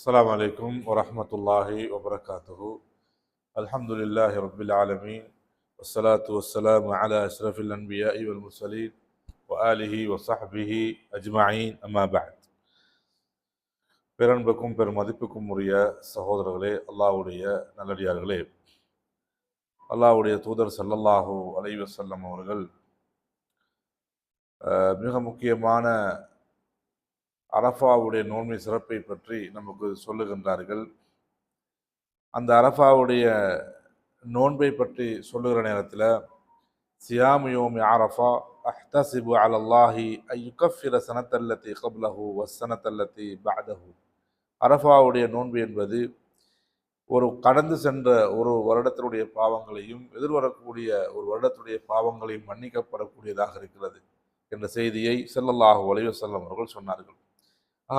السلام عليكم ورحمة الله وبركاته الحمد لله رب العالمين والصلاة والسلام على أشرف الأنبياء والمرسلين وآله وصحبه أجمعين أما بعد பெரன்புக்கும் பெருமதிப்புக்கும் உரிய சகோதரர்களே அல்லாஹ்வுடைய நல்லடியார்களே அல்லாஹ்வுடைய தூதர் ஸல்லல்லாஹு அலைஹி வஸல்லம் அவர்கள் அஹ், மிக முக்கியமான அரஃபாவுடைய நோன்மை சிறப்பை பற்றி நமக்கு சொல்லுகின்றார்கள். அந்த அரஃபாவுடைய நோன்பை பற்றி சொல்லுகிற நேரத்தில் சியாமு யோமி அரஃபா அஹ்தசிபு அலல்லாஹி ஐயுகஃபிர சனத்தல்லத்தி கப்லஹு வசனத்தல்லத்தி பாதஹு அரஃபாவுடைய நோன்பு என்பது ஒரு கடந்து சென்ற ஒரு வருடத்தினுடைய பாவங்களையும் எதிர்வரக்கூடிய ஒரு வருடத்துடைய பாவங்களையும் மன்னிக்கப்படக்கூடியதாக இருக்கிறது என்ற செய்தியை செல்லல்லாஹு வலிவசல்லம் அவர்கள் சொன்னார்கள்.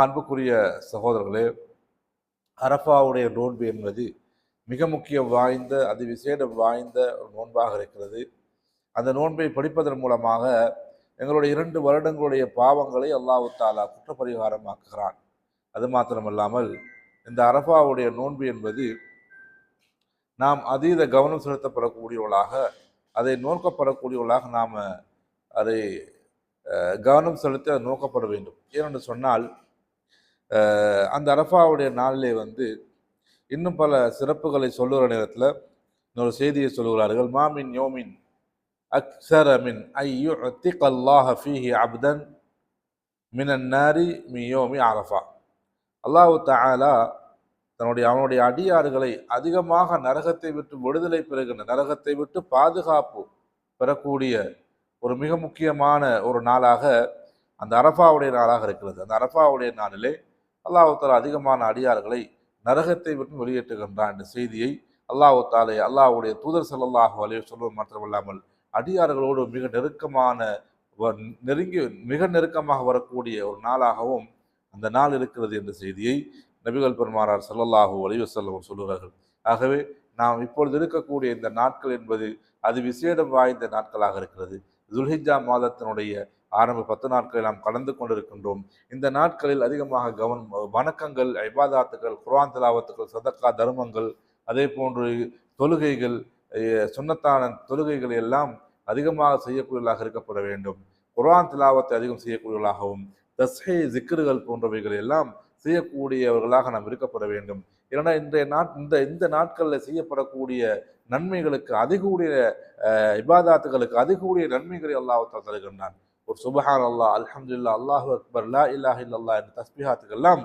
அன்புக்குரிய சகோதரர்களே அரஃபாவுடைய நோன்பு என்பது மிக முக்கியம் வாய்ந்த அது விசேடம் வாய்ந்த ஒரு நோன்பாக இருக்கிறது. அந்த நோன்பை படிப்பதன் மூலமாக எங்களுடைய இரண்டு வருடங்களுடைய பாவங்களை அல்லாஹு தாலா குற்றப்பரிகாரமாக்குகிறான். அது மாத்திரமல்லாமல் இந்த அரஃபாவுடைய நோன்பு என்பது நாம் அதீத கவனம் செலுத்தப்படக்கூடியவர்களாக அதை நோக்கப்படக்கூடியவர்களாக நாம் அதை கவனம் செலுத்தி நோக்கப்பட வேண்டும். ஏனென்று சொன்னால் அந்த அரஃபாவுடைய நாளிலே வந்து இன்னும் பல சிறப்புகளை சொல்லுகிற நேரத்தில் இன்னொரு செய்தியை சொல்லுகிறார்கள். மாமின் யோமின் அக்ஸர மின் ஐயு அல்லாஹ ஃபீஹி அப்தன் மினன்னாரி மியோமி மி யோமி அரஃபா. அல்லாஹு தாலா தன்னுடைய அவனுடைய அடியார்களை அதிகமாக நரகத்தை விட்டு விடுதலை பெறுகின்ற நரகத்தை விட்டு பாதுகாப்பு பெறக்கூடிய ஒரு மிக முக்கியமான ஒரு நாளாக அந்த அரஃபாவுடைய நாளாக இருக்கிறது. அந்த அரஃபாவுடைய நாளிலே அல்லாஹு அதிகமான அடியார்களை நரகத்தை விட்டு வெளியேற்றுகின்றான். என்ற செய்தியை அல்லாஹாலே அல்லாஹுடைய அல்லாஹ்வுடைய தூதர் ஸல்லல்லாஹு அலைஹி சொல்வது மாத்திரமல்லாமல் அடியார்களோடு மிக நெருக்கமான வ- நெருங்கி மிக நெருக்கமாக வரக்கூடிய ஒரு நாளாகவும் அந்த நாள் இருக்கிறது என்ற செய்தியை நபிகள் பெருமானார் ஸல்லல்லாஹு அலைஹி வஸல்லம் சொல்லுகிறார்கள் ஆகவே நாம் இப்பொழுது இருக்கக்கூடிய இந்த நாட்கள் என்பது அது விசேடம் வாய்ந்த நாட்களாக இருக்கிறது. துல்ஹிஜா மாதத்தினுடைய ஆரம்ப பத்து நாட்களில் நாம் கலந்து கொண்டிருக்கின்றோம். இந்த நாட்களில் அதிகமாக கவனம் வணக்கங்கள் ஐபாதாத்துகள் குரான் திலாவத்துகள் சதக்கா தர்மங்கள் அதே போன்று தொழுகைகள் சுண்ணத்தான தொழுகைகள் எல்லாம் அதிகமாக செய்யக்கூடியவர்களாக இருக்கப்பட வேண்டும். குரான் திலாவத்தை அதிகம் செய்யக்கூடியவர்களாகவும் தஸ்ஹே ஜிக்கர்கள் போன்றவைகள் எல்லாம் செய்யக்கூடியவர்களாக நாம் இருக்கப்பட வேண்டும். ஏன்னா இன்றைய நாட் இந்த இந்த நாட்களில் செய்யப்படக்கூடிய நன்மைகளுக்கு அதிகூடிய இபாதாத்துகளுக்கு அதிகூடிய நன்மைகளை அல்லாஹ் தருகின்றான். ஒரு சுபஹான் அல்லாஹ் அல்ஹம்துலில்லாஹ் அல்லாஹு அக்பர் லா இல்லாஹ் இல்லல்லா என்ற தஸ்பிஹாத்துக்கெல்லாம்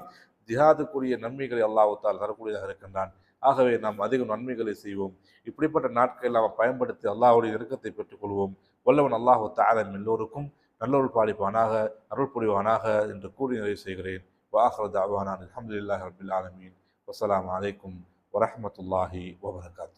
ஜிஹாதுக்குரிய நன்மைகளை அல்லாஹ் தரக்கூடியதாக இருக்கின்றான். ஆகவே நாம் அதிக நன்மைகளை செய்வோம். இப்படிப்பட்ட நாட்களை நாம் பயன்படுத்தி அல்லாஹுடைய நெருக்கத்தை பெற்றுக்கொள்வோம். வல்லவன் அல்லாஹு தாலம் எல்லோருக்கும் நல்லொரு பாலிப்பானாக அருள் புரிவானாக என்று கூறி நிறைவு செய்கிறேன். வாஹர் தாவானான் அலமதுல்லாஹ் ரபில் ஆலமீன். வசலாம் அலைக்கும் வரமத்துல்லாஹி வபரகாத்து